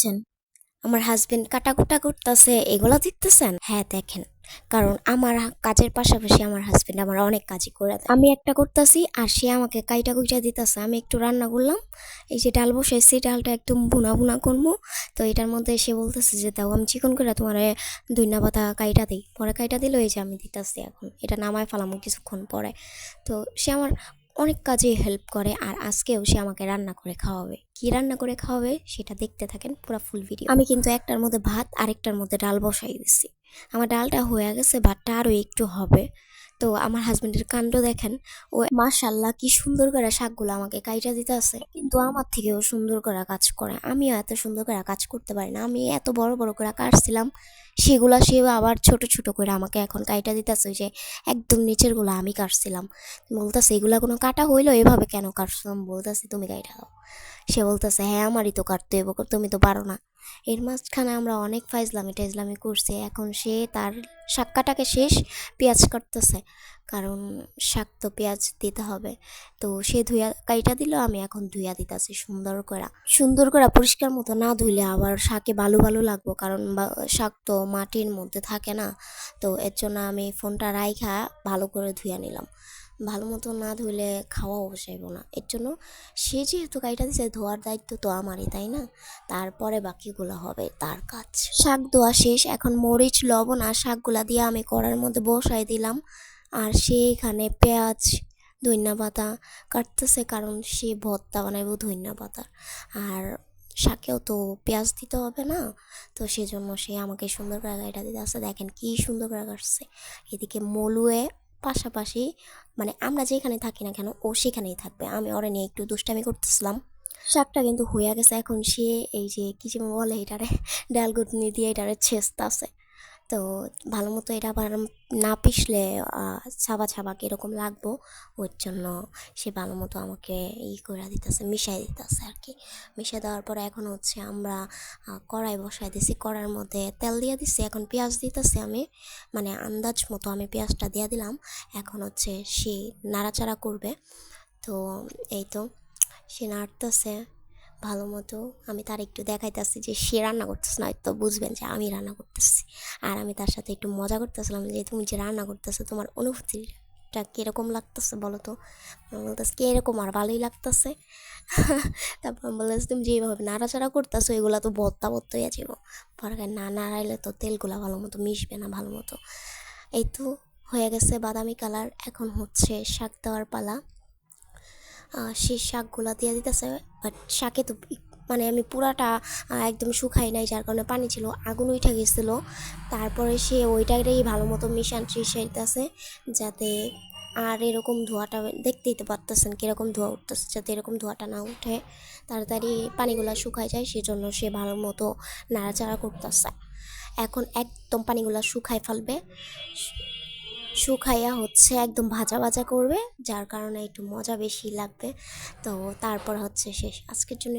দেখছেন? আমার হাজবেন্ড কাটাকুটা করতেছে, এগুলো দেখতেছেন? হ্যাঁ দেখেন। কারণ আমার কাজের পাশাপাশি আমার হাজবেন্ড আমার অনেক কাজই করে দেয়। আমি একটা করতেছি আর সে আমাকে কাইটা কুইটা দিতেছে। আমি একটু রান্না করলাম, এই যে ডাল বসাইছি, ডালটা একদম বুনা বুনা করব। তো এটার মধ্যে সে বলতেছে যে, দাও, আমি চিকন করে তোমার দুইনা পাতা কাইটা দিই। পরে কাইটা দিল, এই যে আমি দিতেছি এখন। এটা নামায় ফেলামো কিছুক্ষণ পরে। তো সে আমার অনেক কাজেই হেল্প করে আর আজকেও সে আমাকে রান্না করে খাওয়াবে। কি রান্না করে খাওয়াবে সেটা দেখতে থাকেন পুরো ফুল ভিডিও আমি কিন্তু একটার মধ্যে ভাত, আরেকটার মধ্যে ডাল বসাই দিছি। আমার ডালটা হয়ে গেছে, ভাতটা আরও একটু হবে। তো আমার হাজবেন্ডের কাণ্ড দেখেন, ও মাশাল্লাহ কি সুন্দর করে শাকগুলো আমাকে কাইটা দিতে আছে কিন্তু আমার থেকেও সুন্দর করে কাজ করে। আমিও এত সুন্দর করে কাজ করতে পারি না। আমি এত বড় বড় করে কাটছিলাম, সেগুলা সে আবার ছোট ছোট করে আমাকে এখন কাইটা দিতেছে যে একদম নিচেরগুলো আমি কাটছিলাম। বলতেছে, এগুলা কোনো কাটা হইল? এভাবে কেন কাটছিলাম বলতেছি, তুমি কাইটা দাও। সে বলতেছে হ্যাঁ আমারই তো কাটতে হইব, তুমি তো পারো না। এর মাঝখানে আমরা অনেক ফাইজলামি টাইজলামি করছি। এখন সে তার শাক শেষ পেঁয়াজ কাটতেছে, কারণ শাক তো পেঁয়াজ দিতে হবে। তো সে ধুইয়া, কাইটা দিল, আমি এখন ধুইয়া দিতেছি সুন্দর করে সুন্দর করে পরিষ্কার মতো না ধুইলে আবার শাকে ভালো ভালো লাগবো, কারণ শাক তো মাটির মধ্যে থাকে না। তো এর জন্য আমি ফোনটা রাইখা ভালো করে ধুইয়া নিলাম। ভালো মতো না ধুইলে খাওয়াও বসাইব না। এর জন্য সে যেহেতু গাড়িটা দিছে, ধোয়ার দায়িত্ব তো আমারই, তাই না? তারপরে বাকিগুলো হবে তার কাজ। শাক ধোয়া শেষ, এখন মরিচ, লবণ আর শাকগুলা দিয়ে আমি কড়ার মধ্যে বসাই দিলাম। আর সে এখানে পেঁয়াজ ধনিয়া পাতা কাটতেছে, কারণ সে ভর্তা বানাইব ধনিয়া পাতার। আর শাকেও তো পেঁয়াজ দিতে হবে না, তো সেজন্য সে আমাকে সুন্দর করে গাড়িটা দিতে আসছে। দেখেন কি সুন্দর করে কাটছে। এদিকে মলুয়ে পাশাপাশি মানে আমরা যেখানে থাকি না কেন, ও সেখানেই থাকবে। আমি ওরা নিয়ে একটু দুষ্টামি করতেছিলাম। শাকটা কিন্তু হইয়া গেছে। এখন সে এই যে কি যে বলে এটারে, ডাল গুটনি দিয়ে এটারে ছেঁচতে আছে তো ভালো মতো এটা আবার না পিষলে ছাবা ছাবা কীরকম লাগবো, ওর জন্য সে ভালো মতো আমাকে ই করে দিতেছে, মিশাই দিতেছে আর কি। মিশাই দেওয়ার পরে এখন হচ্ছে আমরা কড়াই বসাই দিছি কড়ার মধ্যে তেল দিয়ে দিছি, এখন পেঁয়াজ দিতেছি আমি মানে আন্দাজ মতো আমি পেঁয়াজটা দিয়ে দিলাম, এখন হচ্ছে সে নাড়াচাড়া করবে। তো এই তো, সে নাড়তেছে। ভালো মতো আমি তার একটু দেখাইতেছি যে সে রান্না করতেছে না তো বুঝবেন যে আমি রান্না করতেছি। আর আমি তার সাথে একটু মজা করতেছিলাম যে তুমি যে রান্না করতেছো, তোমার অনুভূতিটা কীরকম লাগতেছে বলো তো? বলতেছি, কীরকম আর ভালোই লাগতেছে। তারপর বলতেছি তুমি যেভাবে নাড়াচাড়া করতেছো, এগুলো তো বত্তা বত্তা হয়ে যাব পরে না, নাড়াইলে তো তেলগুলো ভালো মতো মিশবে না ভালো মতো। এই তো হয়ে গেছে বাদামি কালার, এখন হচ্ছে শাক দেওয়ার পালা। সেই শাকগুলা দিয়ে দিতেছে বাট শাকে তো মানে আমি পুরাটা একদম শুকাই নাই, যার কারণে পানি ছিল, আগুন উঠে গেছিল। তারপরে সে ওইটাকেই ভালো মতো মিশান মিশাইতেছে যাতে আর এরকম ধোঁয়াটা দেখতেই তো পারতেছেন কীরকম ধোঁয়া উঠতেছে, যাতে এরকম ধোঁয়াটা না উঠে, তাড়াতাড়ি পানিগুলো শুকায় যায়, সেজন্য সে ভালো মতো নাড়াচাড়া করতেছে। এখন একদম পানিগুলো শুকায় ফেলবে। শুকাইয়া হচ্ছে একদম ভাজা ভাজা করবে, যার কারণে একটু মজা বেশি লাগবে তো তারপর হচ্ছে শেষ আজকের জন্য।